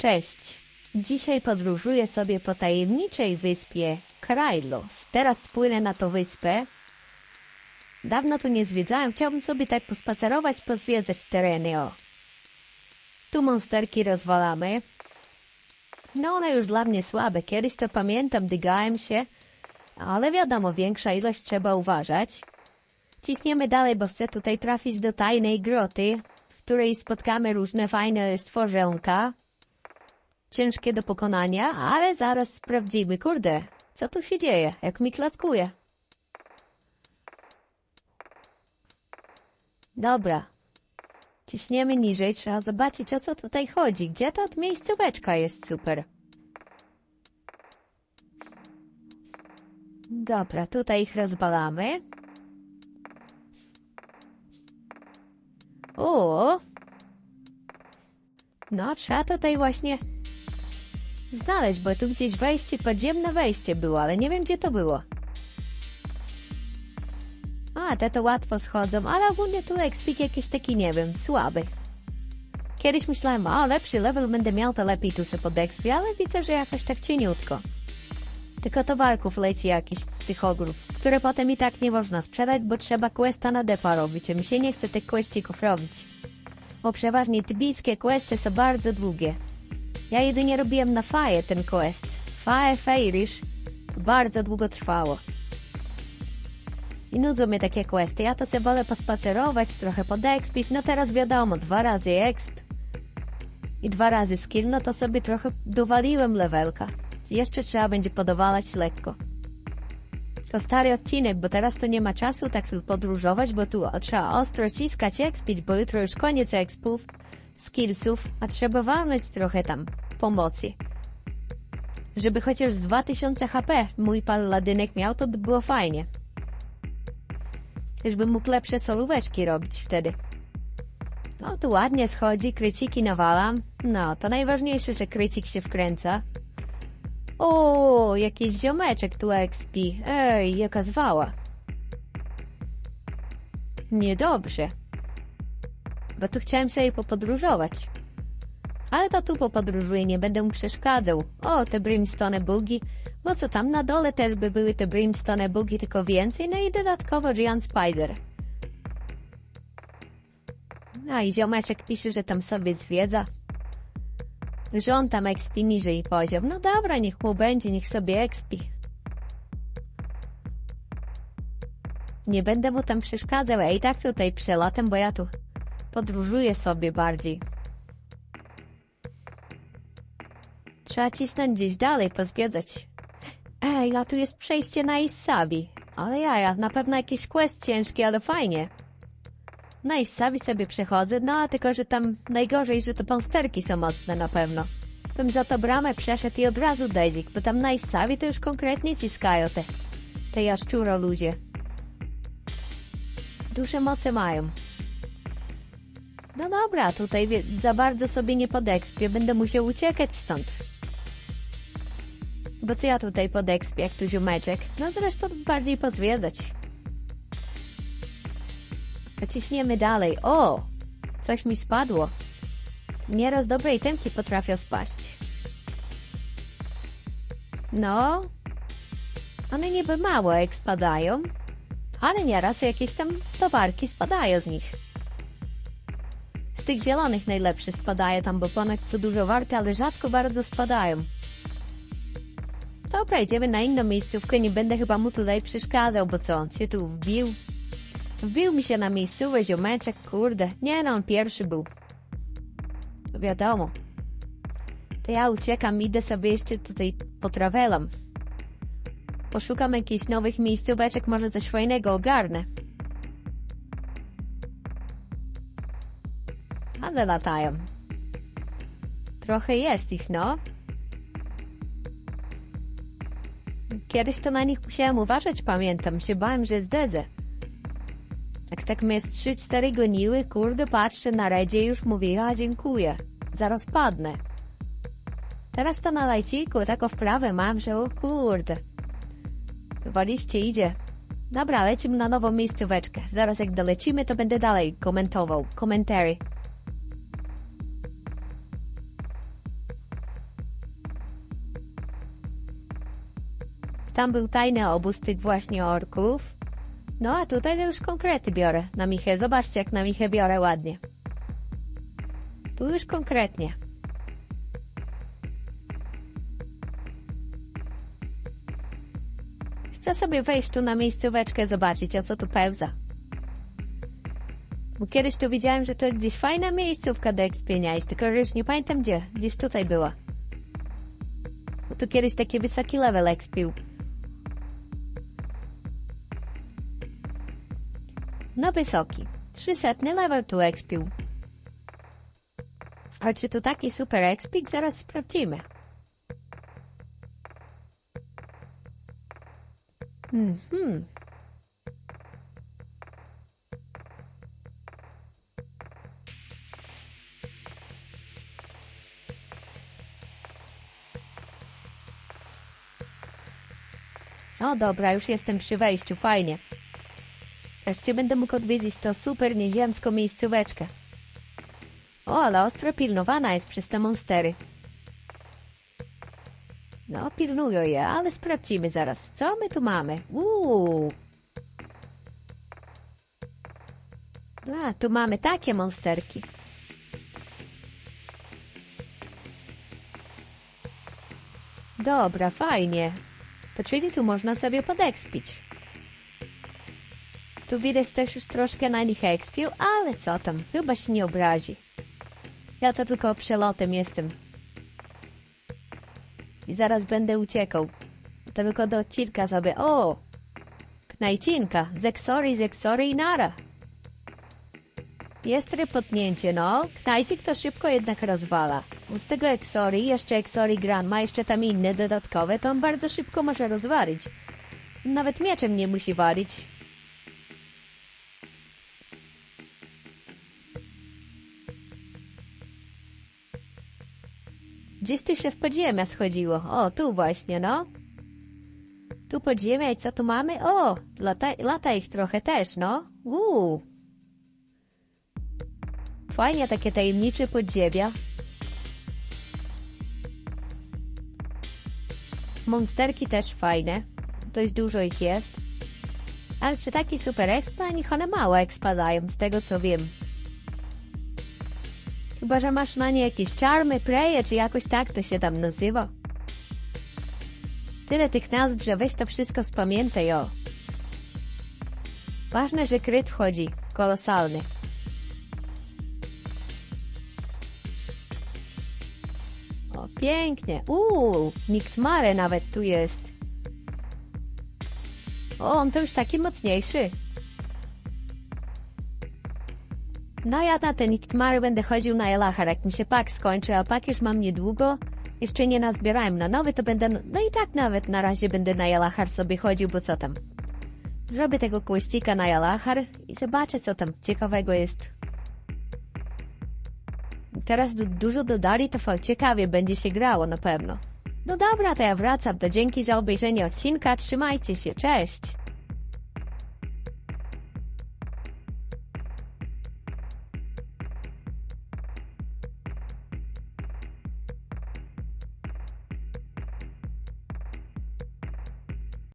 Cześć. Dzisiaj podróżuję sobie po tajemniczej wyspie Krajlos. Teraz spłynę na tą wyspę. Dawno tu nie zwiedzałem, chciałbym sobie tak pospacerować, pozwiedzać tereny, o. Tu monsterki rozwalamy. No one już dla mnie słabe, kiedyś to pamiętam, dygałem się, ale wiadomo, większa ilość trzeba uważać. Ciśniemy dalej, bo chcę tutaj trafić do tajnej groty, w której spotkamy różne fajne stworzonka. Ciężkie do pokonania, ale zaraz sprawdzimy. Kurde, co tu się dzieje? Jak mi klatkuje? Dobra. Ciśniemy niżej, trzeba zobaczyć o co tutaj chodzi. Gdzie ta miejscóweczka jest super? Dobra, tutaj ich rozbalamy. O! No, trzeba tutaj właśnie znaleźć, bo tu gdzieś wejście, podziemne wejście było, ale nie wiem gdzie to było. A, te to łatwo schodzą, ale ogólnie tu ekspik jakiś taki, nie wiem, słaby. Kiedyś myślałem, o, lepszy level będę miał, to lepiej tu sobie podekspię, ale widzę, że jakoś tak cieniutko. Tylko towarków leci jakiś z tych ogrów, które potem i tak nie można sprzedać, bo trzeba questa na depa robić, a mi się nie chce tych questików robić. Bo przeważnie tybijskie questy są bardzo długie. Ja jedynie robiłem na faję ten quest. Faję Fairish bardzo długo trwało. I nudzą mnie takie questy. Ja to sobie wolę pospacerować, trochę podekspić. No teraz wiadomo, dwa razy exp i dwa razy skill, no to sobie trochę dowaliłem levelka. Jeszcze trzeba będzie podowalać lekko. To stary odcinek, bo teraz to nie ma czasu tak podróżować, bo tu trzeba ostro ciskać expić, bo jutro już koniec expów, skillsów, a trzeba walnąć trochę tam pomocy. Żeby chociaż z 2000 HP mój paladynek miał, to by było fajnie. Też bym mógł lepsze solóweczki robić wtedy. No tu ładnie schodzi, kryciki nawalam. No, to najważniejsze, że krycik się wkręca. O, jakiś ziomeczek tu expi. Ej, jaka zwała. Niedobrze. Bo tu chciałem sobie popodróżować. Ale to tu popodróżuję, nie będę mu przeszkadzał. O, te brimstone bugi. Bo co tam na dole też by były te brimstone bugi, tylko więcej. No i dodatkowo Giant Spider. A i ziomeczek pisze, że tam sobie zwiedza. Że on tam expi niżej poziom. No dobra, niech mu będzie, niech sobie expi. Nie będę mu tam przeszkadzał, ja i tak tutaj przelatem, bo ja tu podróżuję sobie bardziej. Trzeba cisnąć gdzieś dalej, pozwiedzać. Ej, a tu jest przejście na Isabi. Ale jaja, na pewno jakiś quest ciężki, ale fajnie. Na Isabi sobie przechodzę, no tylko, że tam najgorzej, że te monsterki są mocne na pewno. Bym za to bramę przeszedł i od razu dezik, bo tam na Isabi to już konkretnie ciskają te, te jaszczuro ludzie. Duże moce mają. No dobra, tutaj za bardzo sobie nie podekspię, będę musiał uciekać stąd. Bo co ja tutaj podekspię, jak tu ziomeczek? No zresztą bardziej pozwiedzać. Ciśniemy dalej. O! Coś mi spadło. Nieraz dobre itemki potrafią spaść. No. One niby mało jak spadają, ale nieraz jakieś tam towarki spadają z nich. Tych zielonych najlepsze spadają tam, bo ponoć są dużo warte, ale rzadko bardzo spadają. Dobra, idziemy na inną miejscówkę, nie będę chyba mu tutaj przeszkadzał, bo co, on się tu wbił? Wbił mi się na miejscówę ziomeczek, kurde. Nie no, on pierwszy był. To wiadomo. To ja uciekam, idę sobie jeszcze tutaj potrawelam. Poszukam jakichś nowych miejscóweczek, może coś fajnego ogarnę. Ale latają. Trochę jest ich, no. Kiedyś to na nich musiałem uważać, pamiętam. Się bałem, że zdedzę. Jak tak mnie z 3-4 goniły, kurde, patrzę na redzie już mówię, a dziękuję. Zaraz padnę. Teraz to na lajciku, tak o wprawę mam, że o kurde. Waliście idzie. Dobra, lecimy na nową miejscóweczkę. Zaraz jak dolecimy, to będę dalej komentował. Komentary. Tam był tajny obóz tych właśnie orków. No a tutaj to już konkrety biorę na Michę. Zobaczcie, jak na Michę biorę ładnie. Tu już konkretnie. Chcę sobie wejść tu na miejscóweczkę, zobaczyć, o co tu pełza. Bo kiedyś tu widziałem, że to gdzieś fajna miejscówka do ekspienia jest, tylko że już nie pamiętam gdzie. Gdzieś tutaj była. Bo tu kiedyś taki wysoki level expił. No wysoki. 300 level tu expił. A czy to taki super expik? Zaraz sprawdzimy. Mhm. O dobra, już jestem przy wejściu, fajnie. Wreszcie będę mógł odwiedzić to super nieziemską miejscóweczkę. O, ale ostro pilnowana jest przez te monstery. No, pilnują je, ale sprawdzimy zaraz. Co my tu mamy? Uuu. A, tu mamy takie monsterki. Dobra, fajnie. To czyli tu można sobie podekspić. Tu widać też już troszkę na nich ekspił, ale co tam, chyba się nie obrazi. Ja to tylko przelotem jestem. I zaraz będę uciekał. To tylko do odcinka sobie. O! Knajcinka. Zeksory, zeksory i nara. Jest repotnięcie, no. Knajcik to szybko jednak rozwala. Z tego Exory, jeszcze Exory Grand ma jeszcze tam inne dodatkowe, to on bardzo szybko może rozwalić. Nawet mieczem nie musi walić. Gdzieś tu się w podziemia schodziło. O, tu właśnie, no. Tu podziemia i co tu mamy? O, lata, lata ich trochę też, no. Uuu. Fajnie takie tajemnicze podziemia. Monsterki też fajne. Dość dużo ich jest. Ale czy taki super exp? Na nich one mało expa dają, z tego co wiem. Chyba, że masz na nie jakieś czarmy, preje, czy jakoś tak to się tam nazywa. Tyle tych nazw, że weź to wszystko spamiętaj, o. Ważne, że kryt chodzi. Kolosalny. O, pięknie. Uuu, Niktmare nawet tu jest. O, on to już taki mocniejszy. No ja na ten Niktmary będę chodził na Elachar, jak mi się pak skończy, a pak już mam niedługo. Jeszcze nie nazbierałem na nowy, to będę, no i tak nawet na razie będę na Elachar sobie chodził, bo co tam. Zrobię tego kłeścika na Elachar i zobaczę, co tam ciekawego jest. Teraz du dużo dodali, to ciekawie będzie się grało na pewno. No dobra, to ja wracam, to dzięki za obejrzenie odcinka, trzymajcie się, cześć!